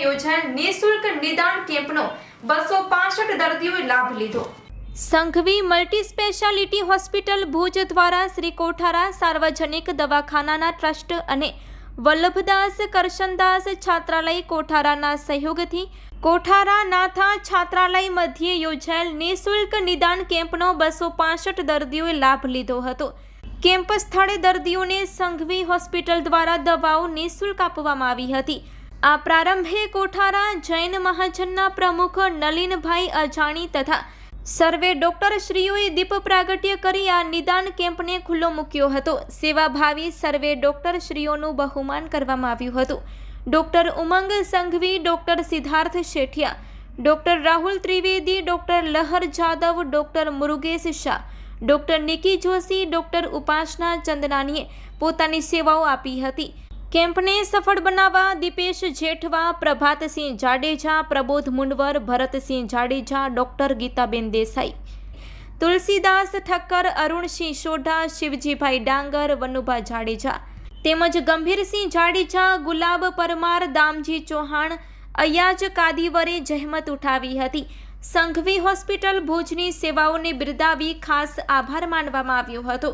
યોજાયેલ નિઃશુલ્ક નિદાન કેમ્પનો બસો પાસઠ દર્દીઓએ લાભ લીધો. Sanghvi multi speciality hospital Bhuj દ્વારા શ્રી કોઠારા સાર્વજનિક દવાખાનાના ટ્રસ્ટ અને વલ્લભદાસ કરશનદાસ છાત્રાલય કોઠારાના સહયોગથી કોઠારા નાથા છાત્રાલય મધ્યે યોજાયેલ નિઃશુલ્ક નિદાન કેમ્પનો બસો પાસઠ દર્દીઓએ લાભ લીધો હતો. કેમ્પ સ્થળે દર્દીઓને સંઘવી હોસ્પિટલ દ્વારા દવાઓ નિઃશુલ્ક આપવામાં આવી હતી. આ પ્રારંભે કોઠારા, જૈન મહાજનના પ્રમુખ નલિનભાઈ અજાણી તથા સર્વે ડોક્ટર શ્રીઓએ દીપ પ્રાગટ્ય કરી આ નિદાન કેમ્પને ખુલ્લો મૂક્યો હતો. સેવાભાવી સર્વે ડોક્ટર શ્રીઓનું બહુમાન કરવામાં આવ્યું હતું. Doctor Umang Sanghvi, doctor Siddharth Shethia, doctor Rahul Trivedi, doctor Lahar Jadav, doctor Murugesh Shah doctor Niki Joshi, doctor Upasana ચંદનાનીએ પોતાની સેવાઓ આપી હતી. કેમ્પને સફળ બનાવવા દીપેશ જેઠવા, પ્રભાતસિંહ જાડેજા, પ્રબોધ મુંડવર ભરતસિંહ જાડેજા, ડોક્ટર ગીતાબેન દેસાઈ. તુલસીદાસ ઠક્કર, અરુણસિંહ સોઢા, શિવજીભાઈ ડાંગર, વનુભા જાડેજા. તેમજ ગંભીરસિંહ જાડેજા, ગુલાબ પરમાર, દામજી ચૌહાણ, અયાજ કાદીવરે જહેમત ઉઠાવી હતી. સંઘવી હોસ્પિટલ ભુજની સેવાઓને બિરદાવી ખાસ આભાર માનવામાં આવ્યો હતો.